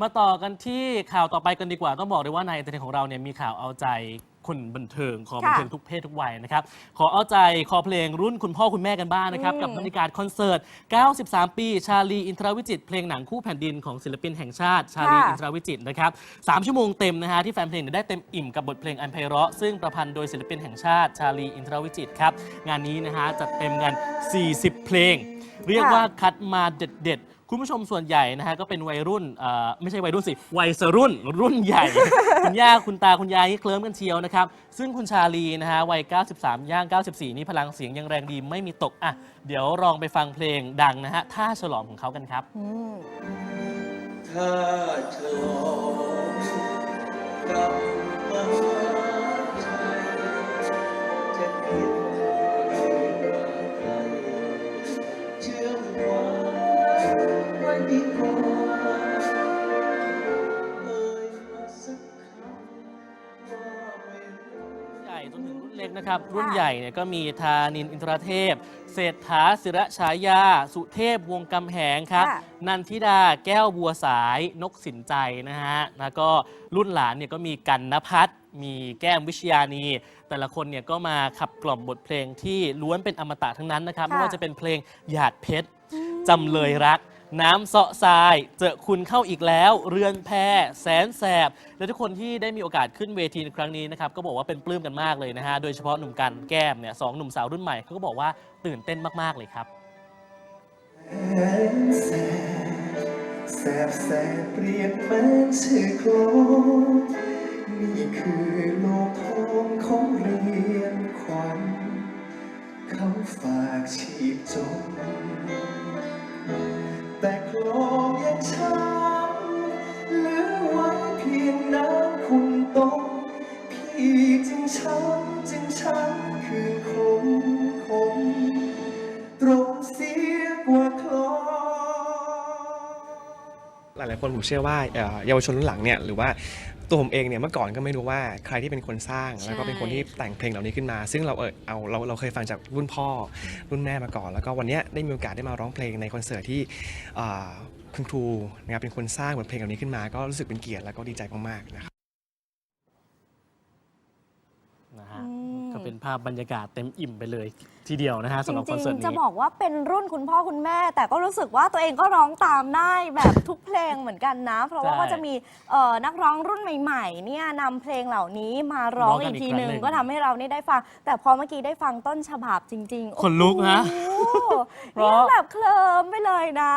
มาต่อกันที่ข่าวต่อไปกันดีกว่า ต้องบอกเลยว่าในเทนของเราเนี่ยมีข่าวเอาใจคนบันเทิงขอบันเทิงทุกเพศทุกวัยนะครับ ขอเอาใจคอเพลงรุ่นคุณพ่อคุณแม่กันบ้างนะครับอืมกับบรรยากาศคอนเสิร์ต 93 ปี ชาลีอินทรวิจิตรเพลงหนังคู่แผ่นดินของศิลปินแห่งชาติ ชาลีอินทรวิจิตรนะครับสามชั่วโมงเต็มนะฮะที่แฟนเพลงเนี่ยได้เต็มอิ่มกับบทเพลงอันไพเราะซึ่งประพันธ์โดยศิลปินแห่งชาติ ชาลีอินทรวิจิตรครับงานนี้นะฮะจัดเต็มกัน 40 เพลง เรียกว่าคัดมาเด็ดๆ คุณผู้ชมส่วนใหญ่นะฮะก็เป็นวัยรุ่นเอ่อไม่ใช่วัยรุ่นสิ วัยสรุ่นรุ่นใหญ่ คุณย่าคุณตาคุณยายนี่เคลิ้มกันเชียวนะครับ ซึ่งคุณชาลีนะฮะวัย 93 ย่าง 94 นี่พลังเสียงยังแรงดีไม่มีตก อะ เดี๋ยวลองไปฟังเพลงดังนะฮะท่าฉลอมของเขากันครับ อืม ถ้าฉลอ จนถึงรุ่นเล็กนะครับ รุ่นใหญ่เนี่ยก็มีธานินทร์อินทรเทพ เศรษฐาศิระฉายา สุเทพวงศ์กำแหงครับค่ะนันทิดาแก้วบัวสายนกสินใจนะฮะ แล้วก็รุ่นหลานเนี่ยก็มีกันนพัฒน์มีแก้มวิชยานี แต่ละคนเนี่ยก็มาขับกล่อมบทเพลงที่ล้วนเป็นอมตะทั้งนั้นนะครับค่ะไม่ว่าจะเป็นเพลงหยาดเพชรจำเลยรัก น้ำเสาะทราย เจอคุณเข้าอีกแล้ว เรือนแพแสนแสบ และทุกคนที่ได้มีโอกาสขึ้นเวทีในครั้งนี้นะครับก็บอกว่าเป็นปลื้มกันมากเลยนะฮะ โดยเฉพาะหนุ่มกันแก้มเนี่ยสองหนุ่มสาวรุ่นใหม่เขาก็บอกว่าตื่นเต้นมากๆเลยครับ แสบแสบแสบเปรียบเหมือนชื่อโคลนี่คือโลกทองของเรียนขวัญเขาฝากชีพจน แต่โคลงยังช้ำ หลายๆคนผมเชื่อว่าเอ่อเยาวชนรุ่นหลังเนี่ยหรือว่าตัวผมเองเนี่ยเมื่อก่อนก็ไม่รู้ว่าใครที่เป็นคนสร้างแล้วก็เป็นคนที่แต่งเพลงเหล่านี้ขึ้นมา ซึ่งเราเออเอาเราเราเคยฟังจากรุ่นพ่อรุ่นแม่มาก่อน แล้วก็วันเนี้ยได้มีโอกาสได้มาร้องเพลงในคอนเสิร์ตที่อ่าคุณครูนะครับเป็นคนสร้างบทเพลงเหล่านี้ขึ้นมา ก็รู้สึกเป็นเกียรติแล้วก็ดีใจมากๆนะครับ นะฮะ อืม ก็เป็นภาพบรรยากาศเต็มอิ่มไปเลยทีเดียวนะฮะจสำหรับคริอนงเสิร์ตๆจะนี้บอกว่าเป็นรุ่นคุณพ่อคุณแม่ แต่ก็รู้สึกว่าตัวเองก็ร้องตามได้แบบทุกเพลงเหมือนกันนะ เพราะว่าใช่ก็จะมีเอ่อนักร้องรุ่นใหม่ๆเนี่ยนำเพลงเหล่านี้มาร้องร้องกัอีนกอีกทีครั้งหนึ่งหนึ่งก็ทำให้เรานี่ได้ฟัง แต่พอเมื่อกี้ได้ฟังต้นฉบับจริงๆขนลุกนะ โอ้โหเพราะเนี่ยแบบเคลิมไปเลยนะ